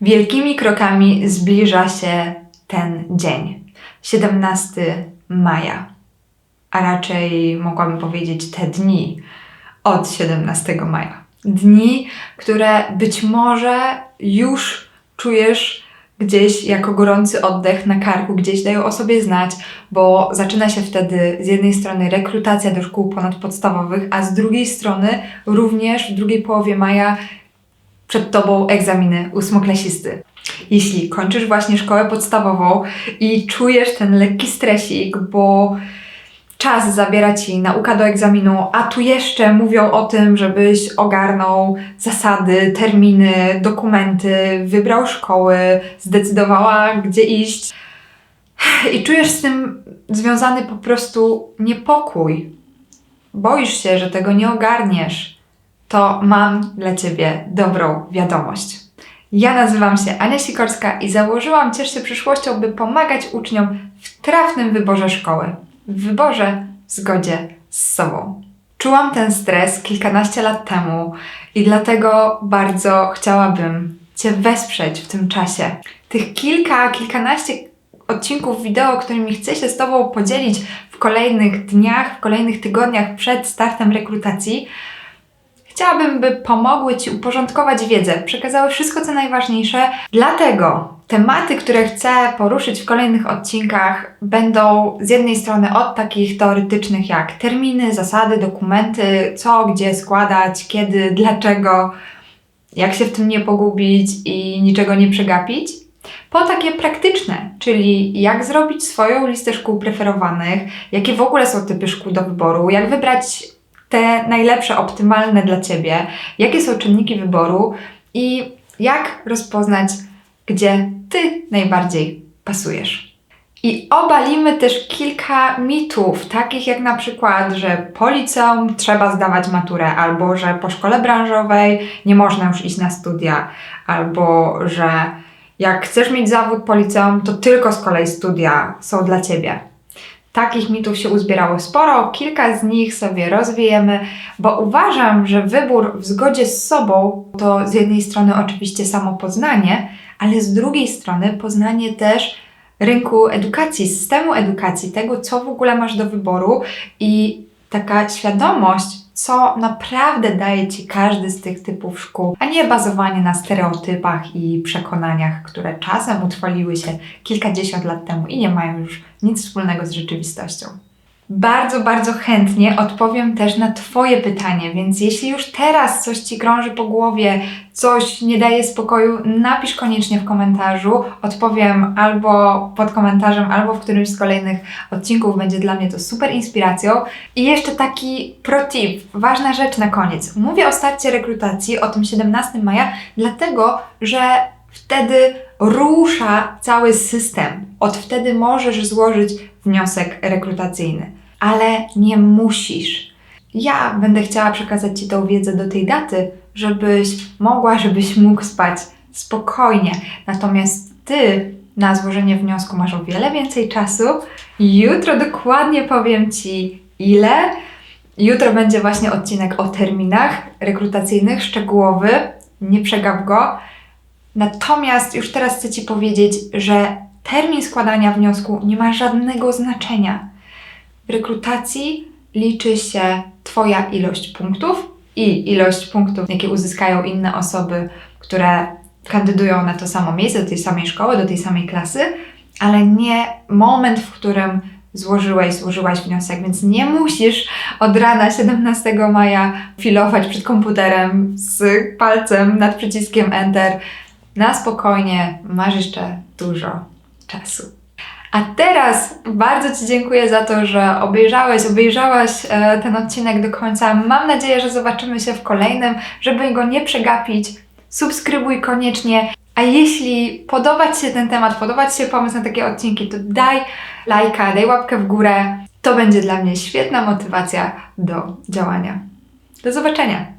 Wielkimi krokami zbliża się ten dzień. 17 maja. A raczej mogłabym powiedzieć te dni od 17 maja. Dni, które być może już czujesz gdzieś jako gorący oddech na karku, gdzieś dają o sobie znać, bo zaczyna się wtedy z jednej strony rekrutacja do szkół ponadpodstawowych, a z drugiej strony również w drugiej połowie maja przed Tobą egzaminy ósmoklasisty. Jeśli kończysz właśnie szkołę podstawową i czujesz ten lekki stresik, bo czas zabiera Ci nauka do egzaminu, a tu jeszcze mówią o tym, żebyś ogarnął zasady, terminy, dokumenty, wybrał szkoły, zdecydowała, gdzie iść. I czujesz z tym związany po prostu niepokój. Boisz się, że tego nie ogarniesz. To mam dla Ciebie dobrą wiadomość. Ja nazywam się Ania Sikorska i założyłam Ciesz się przyszłością, by pomagać uczniom w trafnym wyborze szkoły. W wyborze w zgodzie z sobą. Czułam ten stres kilkanaście lat temu i dlatego bardzo chciałabym Cię wesprzeć w tym czasie. Tych kilka, kilkanaście odcinków wideo, którymi chcę się z Tobą podzielić w kolejnych dniach, w kolejnych tygodniach przed startem rekrutacji, Chciałabym, by pomogły Ci uporządkować wiedzę, przekazały wszystko, co najważniejsze. Dlatego tematy, które chcę poruszyć w kolejnych odcinkach, będą z jednej strony od takich teoretycznych jak terminy, zasady, dokumenty, co, gdzie składać, kiedy, dlaczego, jak się w tym nie pogubić i niczego nie przegapić. Po takie praktyczne, czyli jak zrobić swoją listę szkół preferowanych, jakie w ogóle są typy szkół do wyboru, jak wybrać te najlepsze, optymalne dla Ciebie, jakie są czynniki wyboru i jak rozpoznać, gdzie Ty najbardziej pasujesz. I obalimy też kilka mitów, takich jak na przykład, że po liceum trzeba zdawać maturę, albo że po szkole branżowej nie można już iść na studia, albo że jak chcesz mieć zawód po liceum, to tylko z kolei studia są dla Ciebie. Takich mitów się uzbierało sporo, kilka z nich sobie rozwijemy, bo uważam, że wybór w zgodzie z sobą to z jednej strony oczywiście samo poznanie, ale z drugiej strony poznanie też rynku edukacji, systemu edukacji, tego co w ogóle masz do wyboru i taka świadomość, co naprawdę daje Ci każdy z tych typów szkół, a nie bazowanie na stereotypach i przekonaniach, które czasem utrwaliły się kilkadziesiąt lat temu i nie mają już nic wspólnego z rzeczywistością. Bardzo, bardzo chętnie odpowiem też na Twoje pytanie, więc jeśli już teraz coś Ci krąży po głowie, coś nie daje spokoju, napisz koniecznie w komentarzu. Odpowiem albo pod komentarzem, albo w którymś z kolejnych odcinków. Będzie dla mnie to super inspiracją. I jeszcze taki pro tip, ważna rzecz na koniec. Mówię o starcie rekrutacji, o tym 17 maja, dlatego, że wtedy rusza cały system. Od wtedy możesz złożyć wniosek rekrutacyjny, ale nie musisz. Ja będę chciała przekazać Ci tą wiedzę do tej daty, żebyś mogła, żebyś mógł spać spokojnie. Natomiast Ty na złożenie wniosku masz o wiele więcej czasu. Jutro dokładnie powiem Ci ile. Jutro będzie właśnie odcinek o terminach rekrutacyjnych, szczegółowy. Nie przegap go. Natomiast już teraz chcę Ci powiedzieć, że termin składania wniosku nie ma żadnego znaczenia. W rekrutacji liczy się Twoja ilość punktów i ilość punktów, jakie uzyskają inne osoby, które kandydują na to samo miejsce, do tej samej szkoły, do tej samej klasy, ale nie moment, w którym złożyłeś, złożyłaś wniosek, więc nie musisz od rana 17 maja filować przed komputerem z palcem nad przyciskiem Enter. Na spokojnie, masz jeszcze dużo czasu. A teraz bardzo Ci dziękuję za to, że obejrzałeś, obejrzałaś e, ten odcinek do końca. Mam nadzieję, że zobaczymy się w kolejnym, żeby go nie przegapić. Subskrybuj koniecznie. A jeśli podoba Ci się ten temat, podoba Ci się pomysł na takie odcinki, to daj lajka, daj łapkę w górę. To będzie dla mnie świetna motywacja do działania. Do zobaczenia!